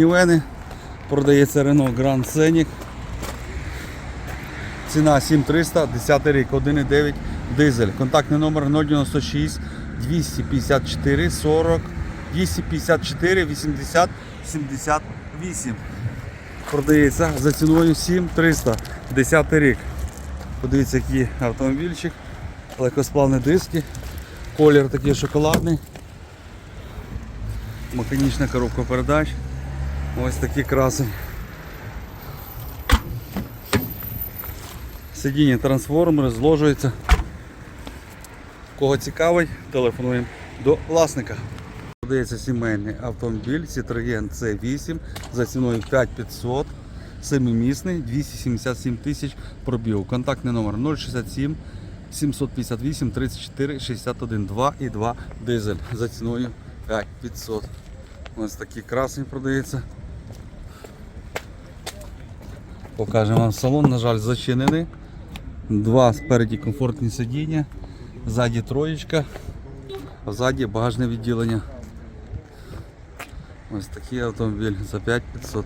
Нівени. Продається Renault Grand Scenic. Ціна 7300, 10 рік, 1,9 дизель. Контактний номер 096 254 40 254 80 78. Продається за ціною 7300, 10 рік. Подивіться, який автомобільчик, легкосплавні диски, колір такий шоколадний, механічна коробка передач. Ось такі краси. Сидіння трансформери зложується. Кого цікавить, телефонуємо до власника. Продається сімейний автомобіль Citroën C8 за ціною 5500, семимісний, 277 тисяч пробігу. Контактний номер 067 758 34 61 2 і 2 дизель за ціною 5500. Ось такий красний продається. Покажемо вам салон, на жаль, зачинений. Два спереді комфортні сидіння, ззаді троєчка, а ззаді багажне відділення. Ось такий автомобіль за 5500.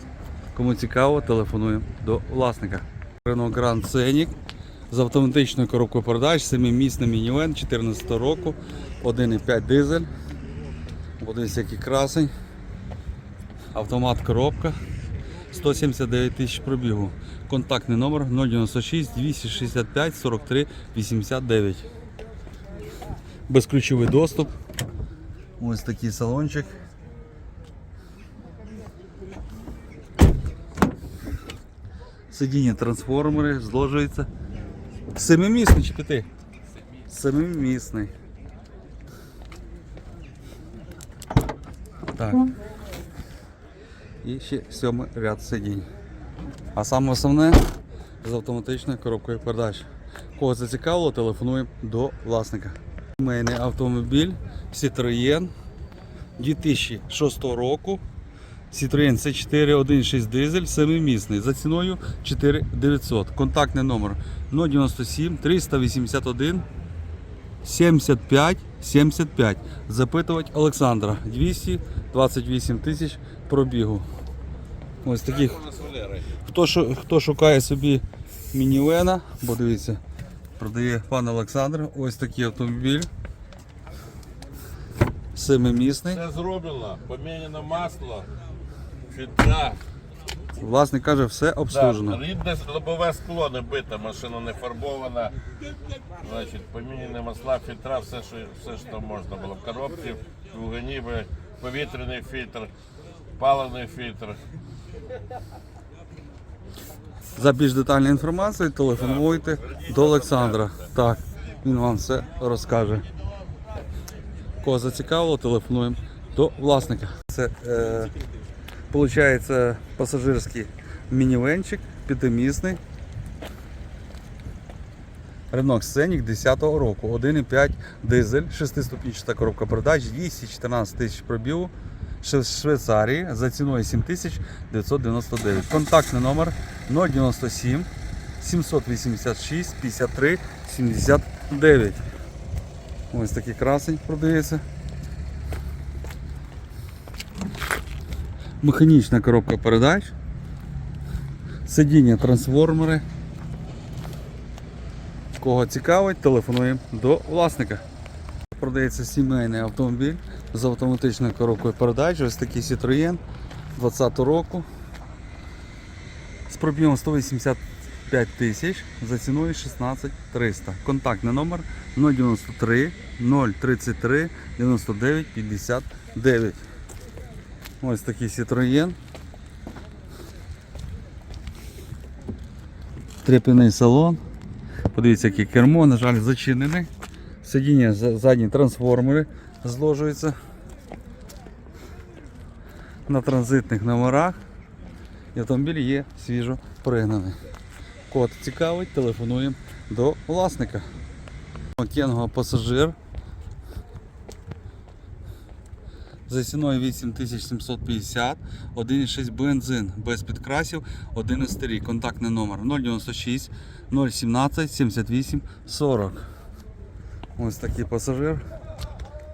Кому цікаво, телефонуємо до власника. Renault Grand Scenic з автоматичною коробкою передач, 7-місний мінівен 2014 року, 1,5 дизель. Подивіться, який красень. Автомат коробка. 179 тисяч пробігу. Контактний номер 096 265 43 89. Безключовий доступ. Ось такий салончик. Сидіння трансформери, зложується. Семимісний чи п'яти? Семимісний. Так. І ще сьомий ряд сидінь. А саме основне з автоматичною коробкою передач. Кого зацікавило, телефонуємо до власника. Сімейний автомобіль Citroën 2006 року. Citroën C4 1.6 дизель, 7-місний, за ціною 4900. Контактний номер 097 381 75 75. Запитувати Олександра. 228 тисяч пробігу. Ось таких. Хто, хто шукає собі мінівена, бо дивіться, продає пан Олександр. Ось такий автомобіль. Семимісний. Все зроблено, поміняно масло, фільтра. Власник каже, все обслужено. Да, рідне лобове скло не бите, машина не фарбована. Значить, поміняні масла, фільтра, все, що, все, що можна було. В коробці, двигуні, повітряний фільтр, паливний фільтр. За більш детальною інформацією телефонуйте до Олександра. Так, він вам все розкаже. Кого зацікавило, телефонуємо до власника. Це е, виходить пасажирський мінівенчик, п'ятимісний. Renault Scenic 10-го року, 1,5 дизель, 6-ступінчата коробка передач, 214 тисяч пробігу, з Швейцарії за ціною 7999. Контактний номер 097 786 53 79. Ось такий красень продається. Механічна коробка передач. Сидіння трансформери. Кого цікавить, телефонуємо до власника. Продається сімейний автомобіль з автоматичною коробкою передач. Ось такий Citroën 20 року. З пробігом 185 тисяч за ціною 16 300. Контактний номер 093 033 99 59. Ось такий Citroën. Треп'яний салон. Подивіться, яке кермо, на жаль, зачинене. Сидіння задні трансформери зложуються на транзитних номерах. І автомобіль є свіжо пригнаний. Код цікавить, телефонуємо до власника. Кенго пасажир. За ціною 8750, 1,6 бензин без підкрасів, 11 рік. Контактний номер 096 017 78 40. Ось такий пасажир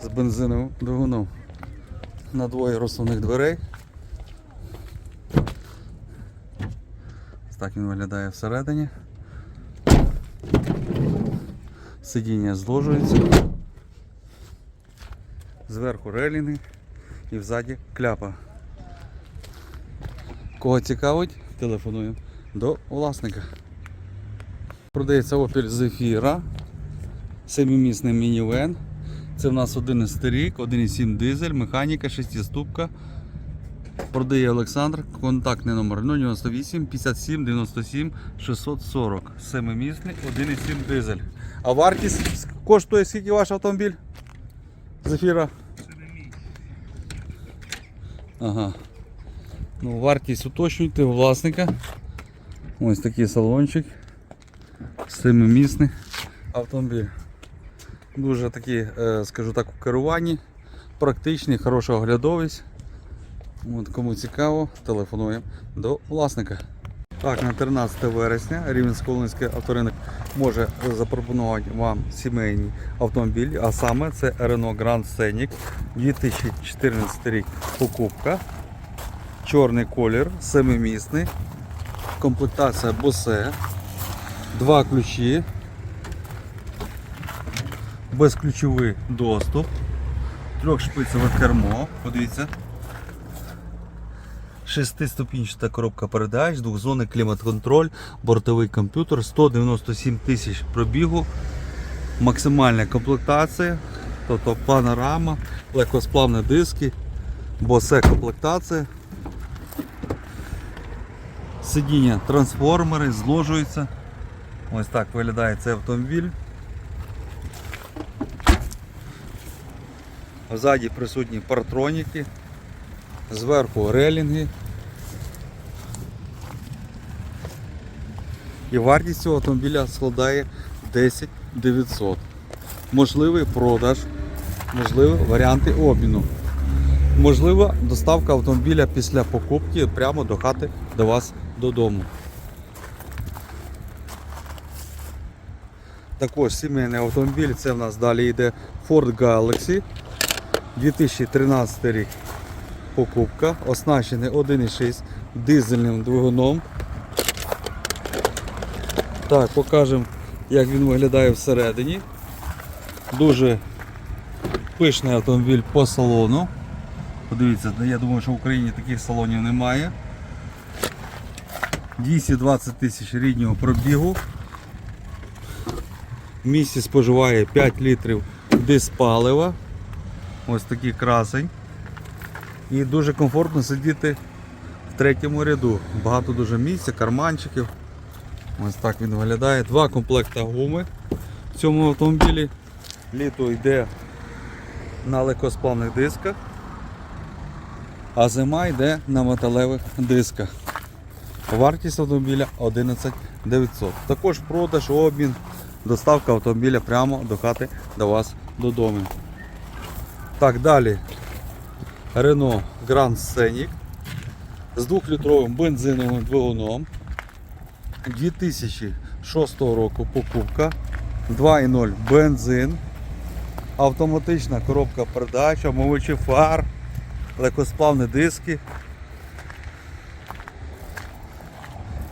з бензиновим двигуном. На двоє розсувних дверей. так він виглядає всередині. Сидіння зложується. Зверху релінги і взаді кляпа. Кого цікавить, телефонуємо до власника. Продається Opel Zafira, семимісний мінівен. Це в нас 11 рік, 1,7 дизель, механіка, 6-ступка. Продає Олександр, контактний номер 098 57 97 640. Семимісний, 1,7 дизель. А вартість коштує скільки ваш автомобіль? Зефіра? Ага. Ну, вартість уточнюйте у власника. Ось такий салончик. Семимісний автомобіль. Дуже такий, е, скажу так, у керуванні, практичний, хороша оглядовість. От, кому цікаво, телефонуємо до власника. Так, на 13 вересня Рівненсько-Волинський авторинок може запропонувати вам сімейний автомобіль, а саме це Renault Grand Scenic 2014 рік покупка. Чорний колір, семимісний, комплектація Bose, два ключі, безключовий доступ, трьохшпицеве кермо, подивіться. Шестиступінчата коробка передач, двохзонний клімат-контроль, бортовий комп'ютер, 197 тисяч пробігу, максимальна комплектація, тобто панорама, легкосплавні диски, босе комплектація. Сидіння трансформери, зложуються. Ось так виглядає цей автомобіль. Ззаді присутні партроніки, зверху релінги. І вартість цього автомобіля складає 10 900. Можливий продаж, можливі варіанти обміну. Можлива доставка автомобіля після покупки прямо до хати до вас додому. Також сімейний автомобіль, це в нас далі йде Ford Galaxy 2013 рік покупка, оснащений 1,6 дизельним двигуном. Так, покажемо, як він виглядає всередині. Дуже пишний автомобіль по салону. Подивіться, я думаю, що в Україні таких салонів немає. 220 тисяч ріднього пробігу. В місті споживає 5 літрів диспалива. Ось такий красень. І дуже комфортно сидіти в третьому ряду. Багато дуже місця, карманчиків. Ось так він виглядає. Два комплекти гуми в цьому автомобілі. Літо йде на легкосплавних дисках, а зима йде на металевих дисках. Вартість автомобіля 11 900. Також продаж, обмін, доставка автомобіля прямо до хати до вас додому. Так, далі. Renault Grand Scenic з 2-літровим бензиновим двигуном. 2006 року покупка. 2.0 бензин. Автоматична коробка передач, омивачі фар, легкосплавні диски.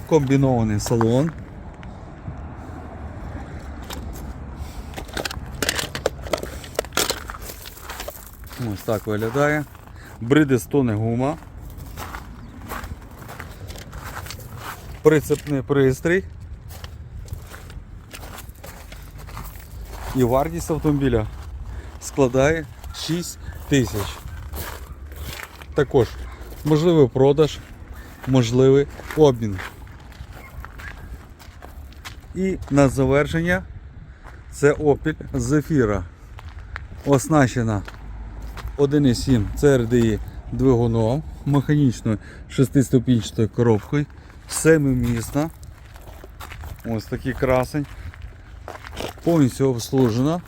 Комбінований салон. Ось так виглядає. Бридестоне гума. Прицепний пристрій. І вартість автомобіля складає 6 тисяч. Також можливий продаж, можливий обмін. І на завершення це Opel Zafira. Оснащена 1,7 CRDI двигуном, механічною 6-ступінчатою коробкою, семимісна. Ось такий красень. Повністю обслужена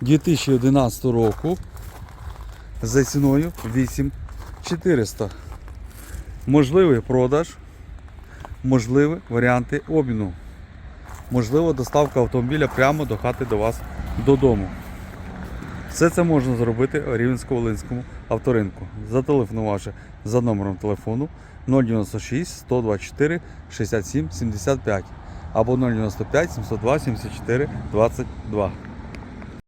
2011 року за ціною 8400. Можливий продаж, можливі варіанти обміну. Можливо доставка автомобіля прямо до хати до вас додому. Все це можна зробити у Рівненсько-Волинському авторинку, зателефонувавши за номером телефону 096 124 67 75 або 095 702 74 22.